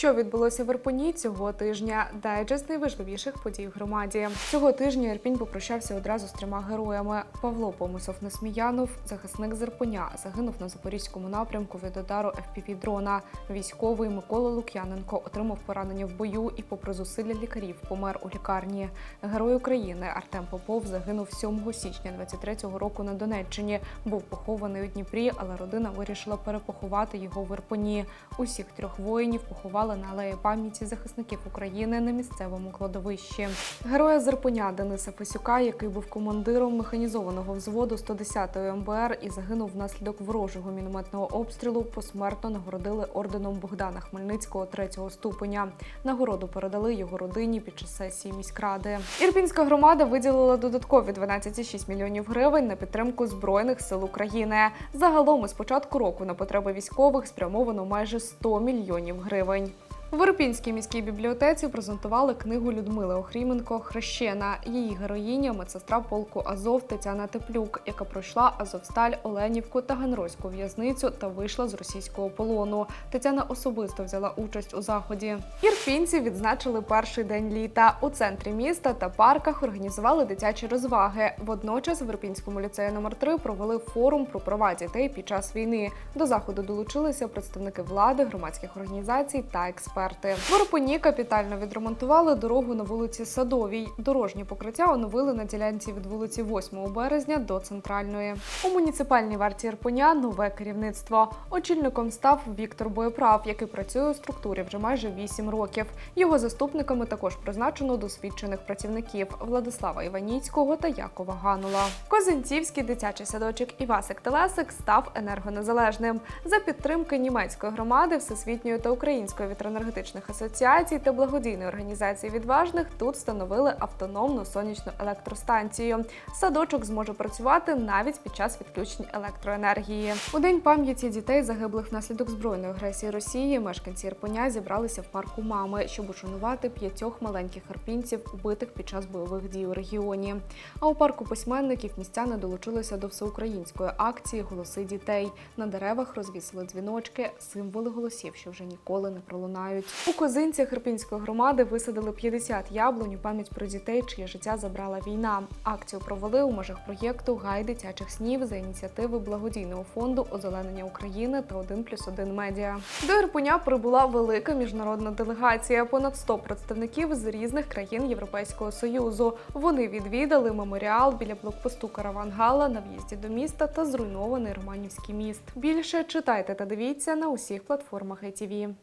Що відбулося в Ірпені цього тижня? Дайджест найважливіших подій в громаді. Цього тижня Ірпінь попрощався одразу з трьома героями. Павло Помисов Несміянов, захисник з Ірпеня, загинув на запорізькому напрямку від удару fpv дрона. Військовий Микола Лук'яненко отримав поранення в бою і, попри зусилля лікарів, помер у лікарні. Герой України Артем Попов загинув 7 січня 23-го року на Донеччині. Був похований у Дніпрі, але родина вирішила перепоховати його в Ірпені. Усіх трьох воїнів поховали на алеї пам'яті захисників України на місцевому кладовищі. Героя з Ірпеня Дениса Фесюка, який був командиром механізованого взводу 110-ї МБР і загинув внаслідок ворожого мінометного обстрілу, посмертно нагородили орденом Богдана Хмельницького третього ступеня. Нагороду передали його родині під час сесії міськради. Ірпінська громада виділила додаткові 12,6 мільйонів гривень на підтримку збройних сил України. Загалом із початку року на потреби військових спрямовано майже 100 мільйонів гривень. В Ірпінській міській бібліотеці презентували книгу Людмили Охріменко Хрещена. Її героїня медсестра полку Азов Тетяна Теплюк, яка пройшла Азовсталь, Оленівку та Ганройську в'язницю та вийшла з російського полону. Тетяна особисто взяла участь у заході. Ірпінці відзначили перший день літа. У центрі міста та парках організували дитячі розваги. Водночас в Ірпінському ліцеї номер 3 провели форум про права дітей під час війни. До заходу долучилися представники влади, громадських організацій та експерти. В Ірпені капітально відремонтували дорогу на вулиці Садовій. Дорожнє покриття оновили на ділянці від вулиці 8 березня до центральної. У муніципальній варті Ірпеня нове керівництво. Очільником став Віктор Боєправ, який працює у структурі вже майже 8 років. Його заступниками також призначено досвідчених працівників Владислава Іваніцького та Якова Ганула. Козинцівський дитячий садочок Івасик Телесик став енергонезалежним за підтримки німецької громади, всесвітньої та української вітроенергетичних асоціацій та благодійної організації відважних. Тут встановили автономну сонячну електростанцію. Садочок зможе працювати навіть під час відключень електроенергії. У день пам'яті дітей загиблих внаслідок збройної агресії Росії. Мешканці Ірпеня зібралися в парку мами, щоб ушанувати п'ятьох маленьких арпінців, убитих під час бойових дій у регіоні. А у парку письменників містяни долучилися до всеукраїнської акції Голоси дітей. На деревах розвісили дзвіночки, символи голосів, що вже ніколи не пролунають. У козинцях Ірпінської громади висадили 50 яблунь у пам'ять про дітей, чиє життя забрала війна. Акцію провели у межах проєкту Гай дитячих снів за ініціативи благодійного фонду озеленення України та 1 плюс 1 медіа. До Ірпеня прибула велика міжнародна делегація. Понад 100 представників з різних країн Європейського союзу. Вони відвідали меморіал біля блокпосту Каравангала на в'їзді до міста та зруйнований Романівський міст. Більше читайте та дивіться на усіх платформах ITV.